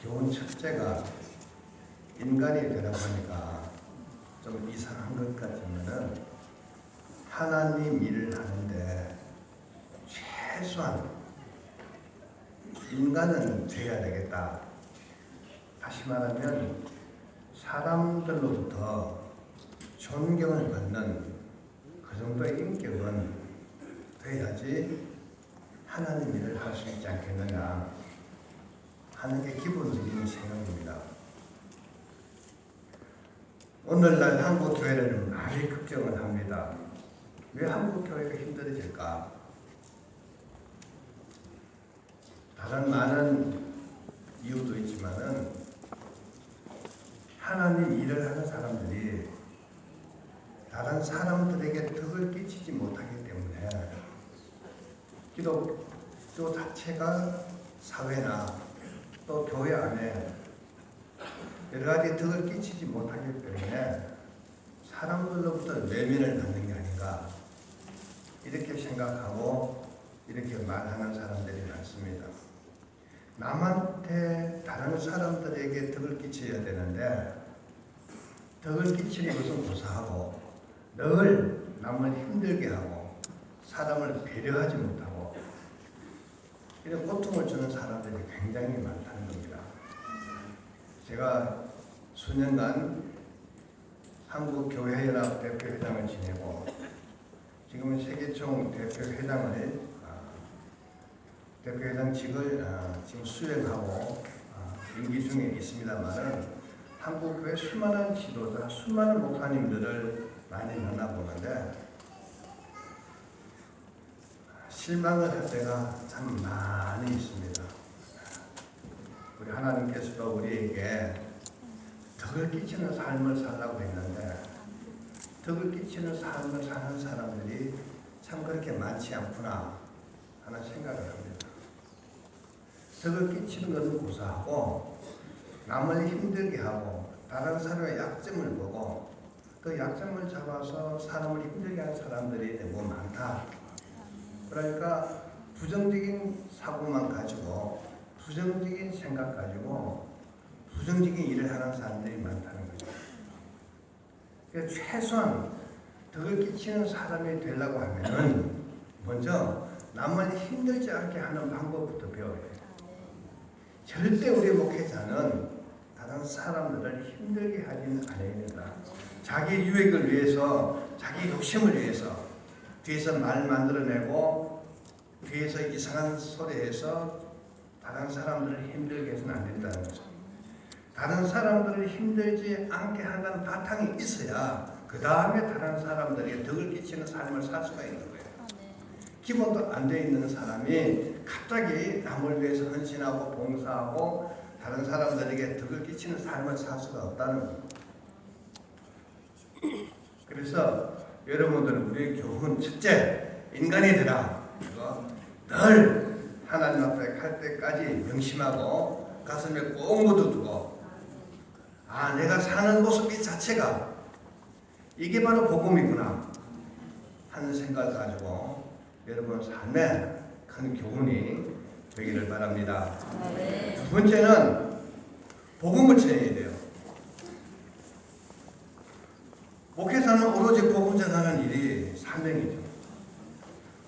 교훈 첫째가 인간이 되다 보니까 좀 이상한 것 같으면은 하나님 일을 하는데 최소한 인간은 돼야 되겠다. 다시 말하면 사람들로부터 존경을 받는 그 정도의 인격은 돼야지 하나님 일을 할 수 있지 않겠느냐 하는 게 기본적인 생각입니다. 오늘날 한국 교회는 많이 걱정을 합니다. 왜 한국 교회가 힘들어질까? 다른 많은 이유도 있지만은 하나님 일을 하는 사람들이 다른 사람들에게 덕을 끼치지 못하기 때문에 기독교 자체가 사회나 또 교회 안에 여러 가지 덕을 끼치지 못하기 때문에 사람들로부터 외면을 받는 게 아닌가 이렇게 생각하고 이렇게 말하는 사람들이 많습니다. 남한테 다른 사람들에게 덕을 끼쳐야 되는데 덕을 끼치는 것은 고사하고 늘 남을 힘들게 하고 사람을 배려하지 못하고 이런 고통을 주는 사람들이 굉장히 많다는 겁니다. 제가 수년간 한국교회연합 대표회장을 지내고 지금은 세계총 대표회장을 아, 대표회장직을 아, 지금 수행하고 아, 임기 중에 있습니다만은 한국교회 수많은 지도자, 수많은 목사님들을 많이 만나보는데 실망을 할 때가 참 많이 있습니다. 우리 하나님께서도 우리에게 덕을 끼치는 삶을 살라고 했는데 덕을 끼치는 삶을 사는 사람들이 참 그렇게 많지 않구나 하는 생각을 합니다. 덕을 끼치는 것은 고사하고 남을 힘들게 하고 다른 사람의 약점을 보고 그 약점을 잡아서 사람을 힘들게 하는 사람들이 너무 많다. 그러니까 부정적인 사고만 가지고 부정적인 생각 가지고 부정적인 일을 하는 사람들이 많다는 거죠. 그러니까 최소한 덕을 끼치는 사람이 되려고 하면은 먼저 남을 힘들지 않게 하는 방법부터 배워야 돼요. 절대 우리 목회자는 다른 사람들을 힘들게 하지는 않아야 된다. 자기 유익을 위해서, 자기 욕심을 위해서 뒤에서 말 만들어내고 뒤에서 이상한 소리해서 다른 사람들을 힘들게 해서는 안 된다는 거죠. 다른 사람들을 힘들지 않게 한다는 바탕이 있어야 그 다음에 다른 사람들에게 덕을 끼치는 삶을 살 수가 있는 거예요. 기본도 안 돼 있는 사람이 갑자기 남을 위해서 헌신하고 봉사하고 다른 사람들에게 덕을 끼치는 삶을 살 수가 없다는 거예요. 그래서 여러분들은 우리의 교훈 첫째 인간이 되라 이거 늘 하나님 앞에 갈 때까지 명심하고 가슴에 꼭 묻어두고 아 내가 사는 모습 이 자체가 이게 바로 복음이구나 하는 생각을 가지고 여러분 삶에 큰 교훈이 되기를 바랍니다. 두 번째는 복음을 전해야 돼요. 목회자는 오로지 복음 전하는 일이 사명이죠.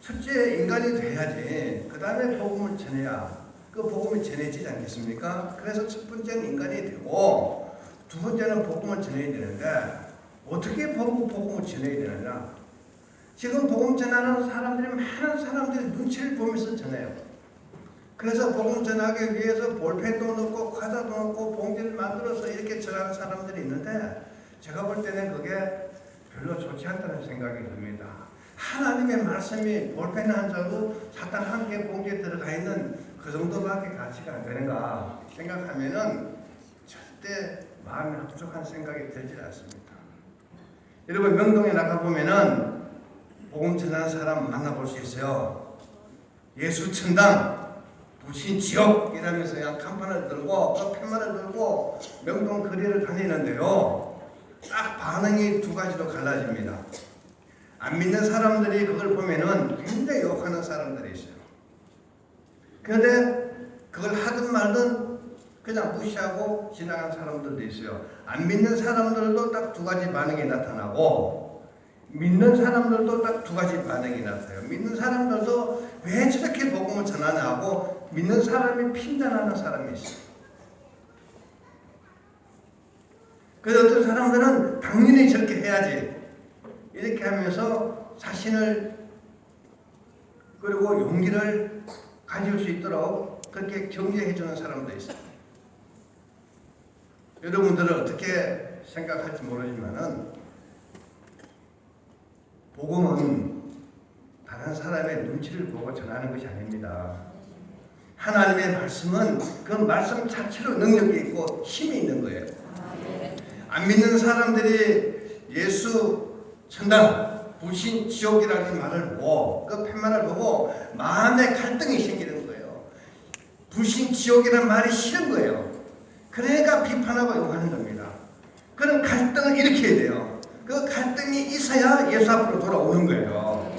첫째 인간이 돼야지 그 다음에 복음을 전해야 그 복음이 전해지지 않겠습니까? 그래서 첫 번째는 인간이 되고 두 번째는 복음을 전해야 되는데 어떻게 복음, 복음을 전해야 되느냐? 지금 복음 전하는 사람들이 많은 사람들이 눈치를 보면서 전해요. 그래서 복음 전하기 위해서 볼펜도 넣고 과자도 넣고 봉지를 만들어서 이렇게 전하는 사람들이 있는데 제가 볼 때는 그게 별로 좋지 않다는 생각이 듭니다. 하나님의 말씀이 볼펜 한 장으로 사탕 한 개 봉지에 들어가 있는 그 정도밖에 가치가 안 되는가 생각하면은 절대 마음에 흡족한 생각이 들지 않습니다. 여러분 명동에 나가 보면은 복음 전하는 사람 만나볼 수 있어요. 예수 천당, 부신 지옥 이러면서 그냥 간판을 들고 또 팻말을 들고 명동 거리를 다니는데요. 딱 반응이 두 가지로 갈라집니다. 안 믿는 사람들이 그걸 보면은 굉장히 욕하는 사람들이 있어요. 그런데 그걸 하든 말든 그냥 무시하고 지나간 사람들도 있어요. 안 믿는 사람들도 딱 두 가지 반응이 나타나고 믿는 사람들도 딱 두 가지 반응이 나타나요. 믿는 사람들도 왜 저렇게 복음을 전하냐 하고 믿는 사람이 핀잔하는 사람이 있어요. 그래서 어떤 사람들은 당연히 저렇게 해야지 이렇게 하면서 자신을 그리고 용기를 가질 수 있도록 그렇게 경제해 주는 사람도 있어요. 여러분들은 어떻게 생각할지 모르지만은 복음은 다른 사람의 눈치를 보고 전하는 것이 아닙니다. 하나님의 말씀은 그 말씀 자체로 능력이 있고 힘이 있는 거예요. 안 믿는 사람들이 예수 천당 불신 지옥이라는 말을 보고 그 팻말을 보고 마음에 갈등이 생기는 거예요. 불신 지옥이라는 말이 싫은 거예요. 그러니까 비판하고 욕하는 겁니다. 그런 갈등을 일으켜야 돼요. 그 갈등이 있어야 예수 앞으로 돌아오는 거예요.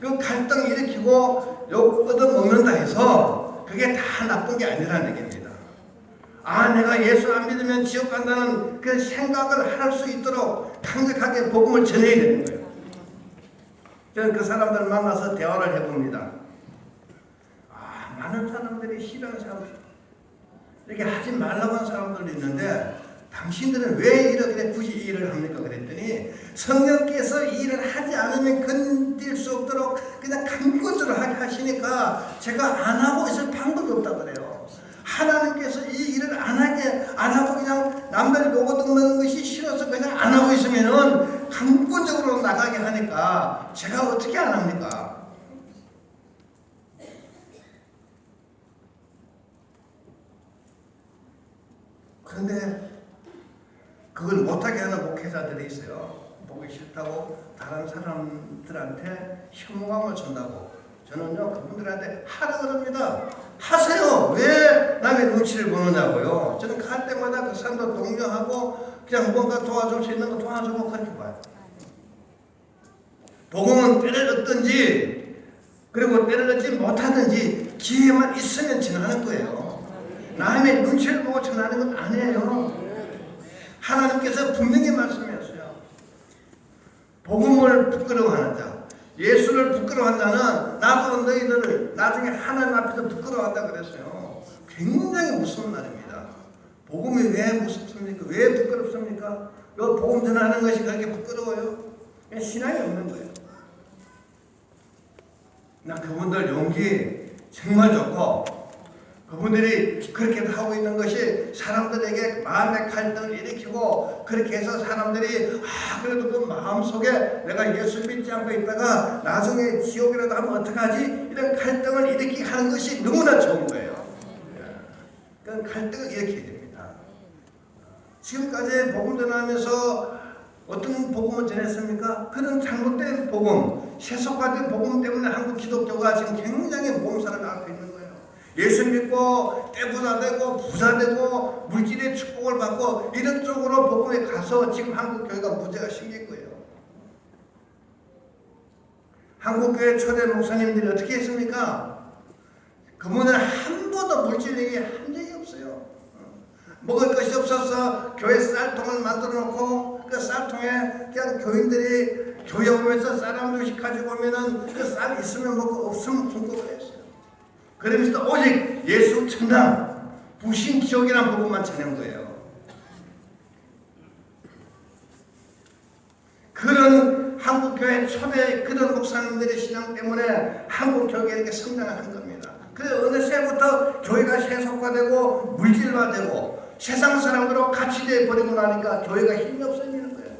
그 갈등 일으키고 욕 얻어먹는다 해서 그게 다 나쁜 게 아니라는 얘기입니다. 아, 내가 예수 안 믿으면 지옥 간다는 그 생각을 할 수 있도록 강력하게 복음을 전해야 되는 거예요. 저는 그 사람들 만나서 대화를 해봅니다. 아, 많은 사람들이 싫어하는 사람들, 이렇게 하지 말라고 하는 사람들도 있는데, 당신들은 왜 이렇게 굳이 이 일을 합니까? 그랬더니, 성령께서 이 일을 하지 않으면 건들 수 없도록 그냥 강권으로 하게 하시니까, 제가 안 하고 있을 방법이 없다 그래요. 하나님께서 이 일을 안 하게 안 하고 그냥 남들이 노고듣는 것이 싫어서 그냥 안 하고 있으면은 강권적으로 나가게 하니까 제가 어떻게 안 합니까? 그런데 그걸 못하게 하는 목회자들이 있어요. 보기 싫다고 다른 사람들한테 혐오감을 준다고. 저는요 그분들한테 하라 그럽니다. 하세요. 왜 남의 눈치를 보느냐고요. 저는 갈 때마다 그 사람도 독려하고 그냥 뭔가 도와줄 수 있는 거 도와주고 그렇게 봐요. 복음은 때를 얻든지 그리고 때를 얻지 못하든지 기회만 있으면 전하는 거예요. 남의 눈치를 보고 전하는 건 아니에요. 하나님께서 분명히 말씀하셨어요. 복음을 부끄러워하는 자, 예수를 부끄러워한 자는 나도 너희들을 나중에 하나님 앞에서 부끄러워한다 그랬어요. 굉장히 무서운 말입니다. 복음이 왜 무섭습니까? 왜 부끄럽습니까? 이 복음 전하는 것이 그렇게 부끄러워요? 그냥 신앙이 없는 거예요. 나 그분들 용기 정말 좋고 그분들이 그렇게 하고 있는 것이 사람들에게 마음의 갈등을 일으키고 그렇게 해서 사람들이 아 그래도 그 마음속에 내가 예수 믿지 않고 있다가 나중에 지옥이라도 하면 어떡하지? 이런 갈등을 일으키게 하는 것이 너무나 좋은 거예요. 그런 갈등을 일으켜야 됩니다. 지금까지 복음 전하면서 어떤 복음을 전했습니까? 그런 잘못된 복음, 세속화된 복음 때문에 한국 기독교가 지금 굉장히 몸살을 앓고 있는 거 예수 믿고 떼부자 되고 부자 되고 물질의 축복을 받고 이런 쪽으로 복음에 가서 지금 한국 교회가 문제가 생긴 거예요. 한국 교회 초대 목사님들이 어떻게 했습니까? 그분은 한 번도 물질 얘기 한 적이 없어요. 먹을 것이 없어서 교회 쌀통을 만들어 놓고 그 쌀통에 그냥 교인들이 교회 오면서 쌀한 명씩 가지고 오면은 그 쌀 있으면 먹고 없으면 굶고 그랬어요. 그러면서 오직 예수 천당 부신 지옥이라는 복음만 전한 거예요. 그런 한국교회 초대 그런 목사님들의 신앙 때문에 한국교회가 이렇게 성장한 겁니다. 그래서 어느새부터 교회가 세속화되고 물질화되고 세상 사람으로 같이 돼버리고 나니까 교회가 힘이 없어지는 거예요.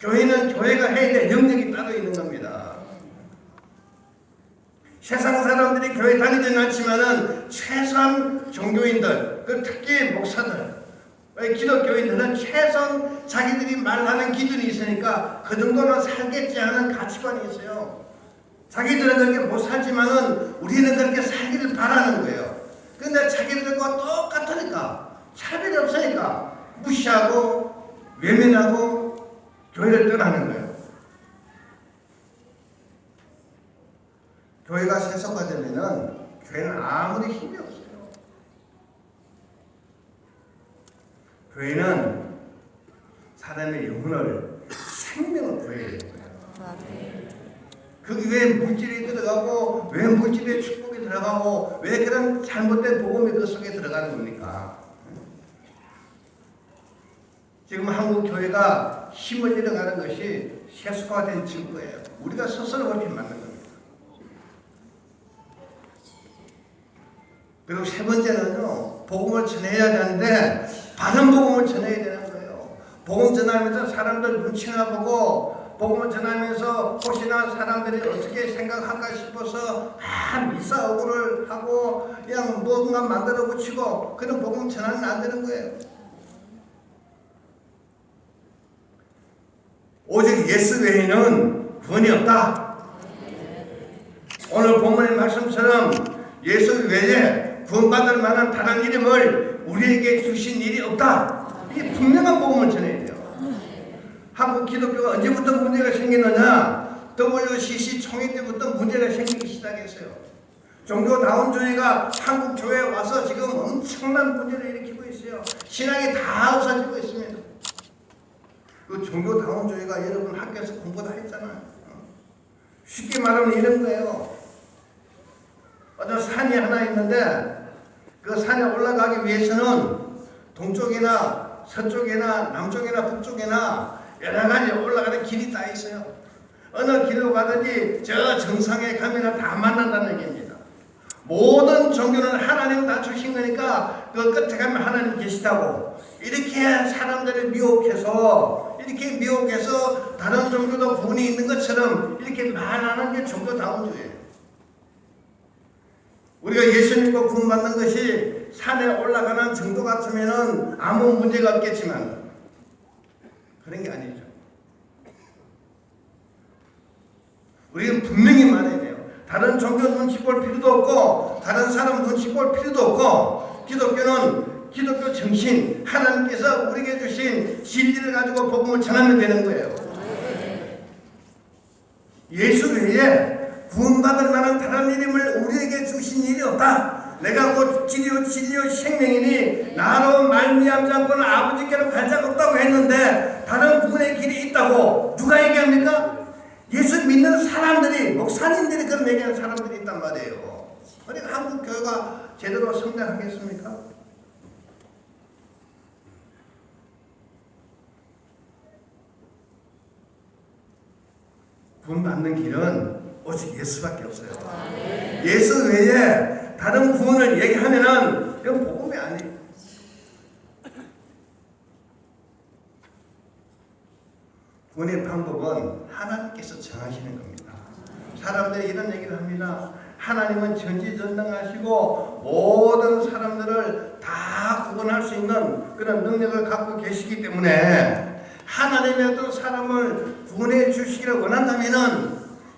교회는 교회가 해야 될 영역이 따로 있는 겁니다. 세상 사람들이 교회 다니지는 않지만은 최소한 종교인들, 그 특히 목사들, 기독교인들은 최소한 자기들이 말하는 기준이 있으니까 그 정도는 살겠지 하는 가치관이 있어요. 자기들은 그렇게 못 살지만은 우리는 그렇게 살기를 바라는 거예요. 근데 자기들과 똑같으니까 차별이 없으니까 무시하고 외면하고 교회를 떠나는 거예요. 교회가 세속화되면은 교회는 아무리 힘이 없어요. 교회는 사람의 영혼을 생명을 거예요. 거기 왜 물질이 들어가고 왜 물질의 축복이 들어가고 왜 그런 잘못된 복음이 그 속에 들어가는 겁니까? 지금 한국 교회가 힘을 잃어가는 것이 세속화된 증거예요. 우리가 스스로 그렇게 만든 겁니다. 그리고 세 번째는요, 복음을 전해야 되는데 바른 복음을 전해야 되는 거예요. 복음 전하면서 사람들 눈치나 보고 복음을 전하면서 혹시나 사람들이 어떻게 생각할까 싶어서 아 미사오고를 하고 그냥 뭔가 만들어 붙이고 그런 복음 전하면 안 되는 거예요. 오직 예수 외에는 구원이 없다. 오늘 본문의 말씀처럼 예수 외에 구원받을 만한 다른 이름을 우리에게 주신 일이 없다. 이게 분명한 복음을 전해야 돼요. 한국 기독교가 언제부터 문제가 생기느냐? WCC 총회 때부터 문제가 생기기 시작했어요. 종교다운주의가 한국 교회에 와서 지금 엄청난 문제를 일으키고 있어요. 신앙이 다 없어지고 있습니다. 그 종교다운주의가 여러분 학교에서 공부 다 했잖아요. 쉽게 말하면 이런 거예요. 어떤 산이 하나 있는데 그 산에 올라가기 위해서는 동쪽이나 서쪽이나 남쪽이나 북쪽이나 여러 가지 올라가는 길이 다 있어요. 어느 길로 가든지 저 정상에 가면 다 만난다는 얘기입니다. 모든 종교는 하나님 다 주신 거니까 그 끝에 가면 하나님 계시다고 이렇게 사람들을 미혹해서 이렇게 미혹해서 다른 종교도 구원이 있는 것처럼 이렇게 말하는 게 종교다운주의예요. 우리가 예수님과 구원받는 것이 산에 올라가는 정도 같으면 아무 문제가 없겠지만 그런 게 아니죠. 우리는 분명히 말해야 돼요. 다른 종교 눈치 볼 필요도 없고 다른 사람 눈치 볼 필요도 없고 기독교는 기독교 정신 하나님께서 우리에게 주신 진리를 가지고 복음을 전하면 되는 거예요. 예수 외에 구원받을 만한 다른 이름을 우리에게 주신 일이 없다. 내가 곧 진리요 진리요 생명이니 나로 말미암지 않고는 아버지께로 갈 자가 없다고 했는데 다른 구원의 길이 있다고 누가 얘기합니까? 예수 믿는 사람들이 목사님들이 그런 얘기하는 사람들이 있단 말이에요. 그러니까 한국 교회가 제대로 성장하겠습니까? 구원 받는 길은 오직 예수밖에 없어요. 예수 외에 다른 구원을 얘기하면은 이건 복음이 아니에요. 구원의 방법은 하나님께서 정하시는 겁니다. 사람들이 이런 얘기를 합니다. 하나님은 전지전능하시고 모든 사람들을 다 구원할 수 있는 그런 능력을 갖고 계시기 때문에 하나님의 어떤 사람을 구원해 주시기를 원한다면은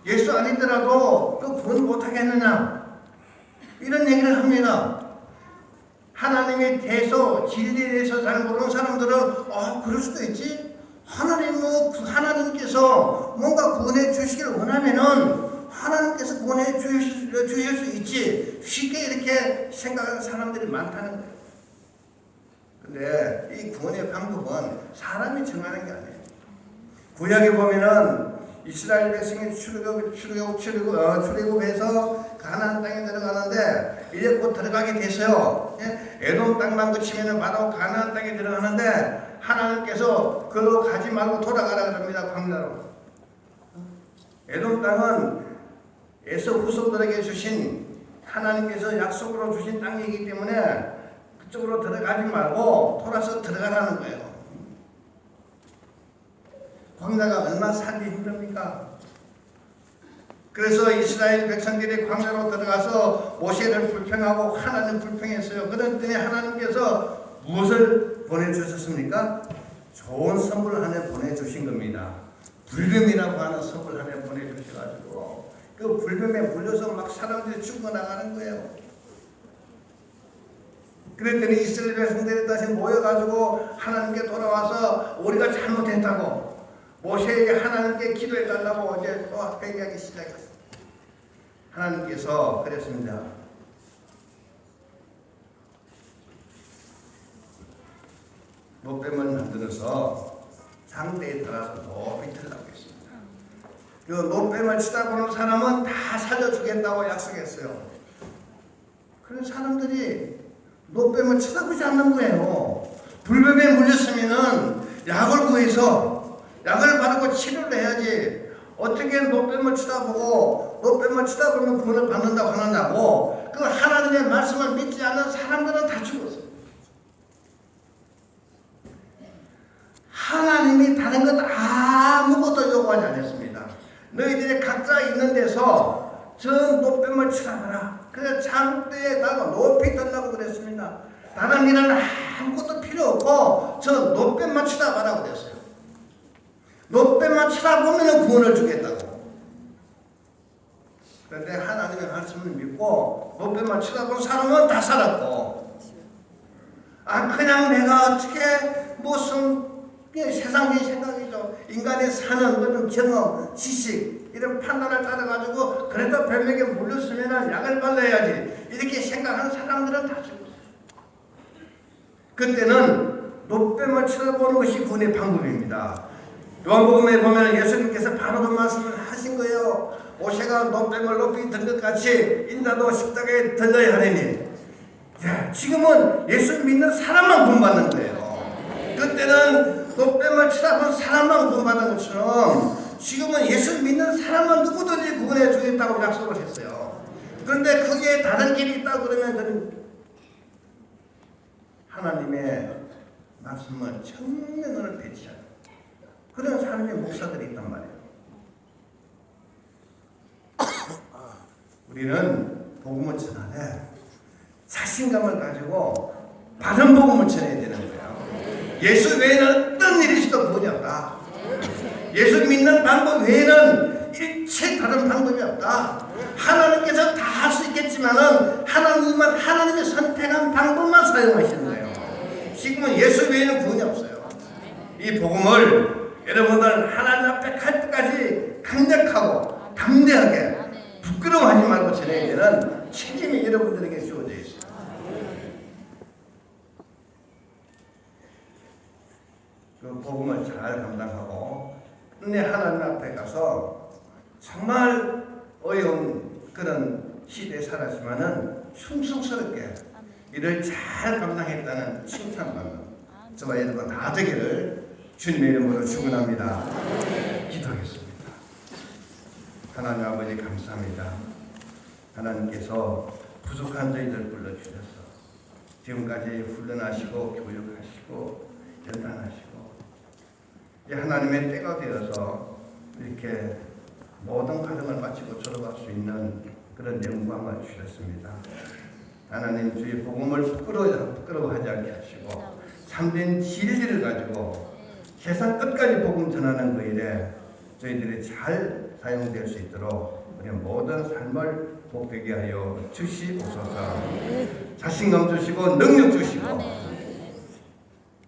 예수 아니더라도 그 구원 못하겠느냐 이런 얘기를 합니다. 하나님에 대해서 진리에 대해서 잘 모르는 사람들은 아 그럴 수도 있지. 하나님 뭐 하나님께서 뭔가 구원해 주시기를 원하면은 하나님께서 구원해 주실, 주실 수 있지. 쉽게 이렇게 생각하는 사람들이 많다는 거예요. 근데 이 구원의 방법은 사람이 정하는 게 아니에요. 구약에 보면은 이스라엘 백성이 출애굽 출애굽 출애굽 어, 출애굽해서 가나안 땅에 들어가는데 이제 곧 들어가게 돼서요. 예? 에돔 땅만 그치면은 바로 가나안 땅에 들어가는데 하나님께서 그로 가지 말고 돌아가라 그럽니다. 광야로. 에돔 땅은 에서 후손들에게 주신 하나님께서 약속으로 주신 땅이기 때문에 그쪽으로 들어가지 말고 돌아서 들어가라는 거예요. 광야가 얼마나 살기 힘듭니까? 그래서 이스라엘 백성들이 광야로 들어가서 모세를 불평하고 하나님 불평했어요. 그랬더니 하나님께서 무엇을 보내주셨습니까? 좋은 선물 하나 보내주신 겁니다. 불금이라고 하는 선물 하나 보내주셔가지고 그 불금에 물려서 막 사람들이 죽어나가는 거예요. 그랬더니 이스라엘 백성들이 다시 모여가지고 하나님께 돌아와서 우리가 잘못했다고 모세에게 하나님께 기도해 달라고 이제 또 회개하기 시작했어요. 하나님께서 그랬습니다. 노뱀을 만들어서 상대에 따라서 높이 틀라고 했습니다. 그 노뱀을 치다 보는 사람은 다 살려주겠다고 약속했어요. 그런 사람들이 노뱀을 쳐다보지 않는 거예요. 불뱀에 물렸으면은 약을 구해서 약을 바르고 치료를 해야지. 어떻게 노뱀을 쳐다보고 노뱀을 쳐다보면 구원을 받는다고 하느냐고 그 하나님의 말씀을 믿지 않는 사람들은 다 죽었어요. 하나님이 다른 것 아무것도 요구하지 않았습니다. 너희들이 각자 있는 데서 저 노뱀을 쳐다봐라. 그래서 장대에 달고 높이 뜬다고 그랬습니다. 다른 일은 아무것도 필요 없고 저 노뱀만 쳐다봐라 그랬어요. 노뱀만 쳐다보면 구원을 주겠다고. 그런데 하나님의 말씀을 믿고 노뱀만 쳐다본 사람은 다 살았고 아 그냥 내가 어떻게 무슨 세상의 생각이죠. 인간이 사는 그런 경험, 지식 이런 판단을 따라가지고 그래도 별명에 물렸으면 약을 발라야지 이렇게 생각하는 사람들은 다 죽었어요. 그때는 노뱀을 쳐다보는 것이 구원의 방법입니다. 요한복음에 보면 예수님께서 바로 그 말씀을 하신 거예요. 오세가 노뱀을 높이 든 것 같이 인자도 십자가에 들려야 하느니 야, 지금은 예수 믿는 사람만 구원받는 거예요. 그때는 노뱀을 쳐다본 사람만 구원받는 것처럼 지금은 예수 믿는 사람만 누구든지 구원해 주겠다고 약속을 했어요. 그런데 그게 다른 길이 있다 그러면 그는 하나님의 말씀을 청년을 배치하는 그런 삶의 목사들이 있단 말이에요. 우리는 복음을 전하되 자신감을 가지고 바른 복음을 전해야 되는 거예요. 예수 외에는 어떤 일이 있어도 구원이 없다. 예수 믿는 방법 외에는 일체 다른 방법이 없다. 하나님께서 다 할 수 있겠지만은 하나님만 하나님의 선택한 방법만 사용하시는 거예요. 지금은 예수 외에는 구원이 없어요. 이 복음을 여러분들 하나님 앞에 갈 때까지 강력하고 담대하게 부끄러워하지 말고 전해야 되는 책임이 여러분들에게 주어져 있어요. 그 복음을 잘 감당하고 끝내 하나님 앞에 가서 정말 어려운 그런 시대에 살았지만은 충성스럽게 일을 잘 감당했다는 칭찬받는 저와 여러분 다 되기를 주님의 이름으로 축원합니다. 기도하겠습니다. 하나님 아버지 감사합니다. 하나님께서 부족한 저희들 불러주셔서 지금까지 훈련하시고 교육하시고 연단하시고 이 하나님의 때가 되어서 이렇게 모든 과정을 마치고 졸업할 수 있는 그런 영광을 주셨습니다. 하나님 주의 복음을 부끄러워, 부끄러워하지 않게 하시고 참된 진리를 가지고 세상 끝까지 복음 전하는 그 일에 저희들이 잘 사용될 수 있도록 우리 모든 삶을 복되게 하여 주시옵소서. 자신감 주시고 능력 주시고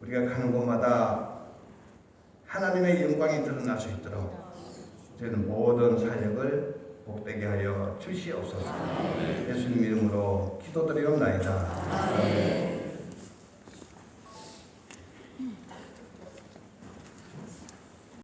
우리가 가는 곳마다 하나님의 영광이 드러날 수 있도록 저희는 모든 사역을 복되게 하여 주시옵소서. 예수님 이름으로 기도드리옵나이다. 아멘.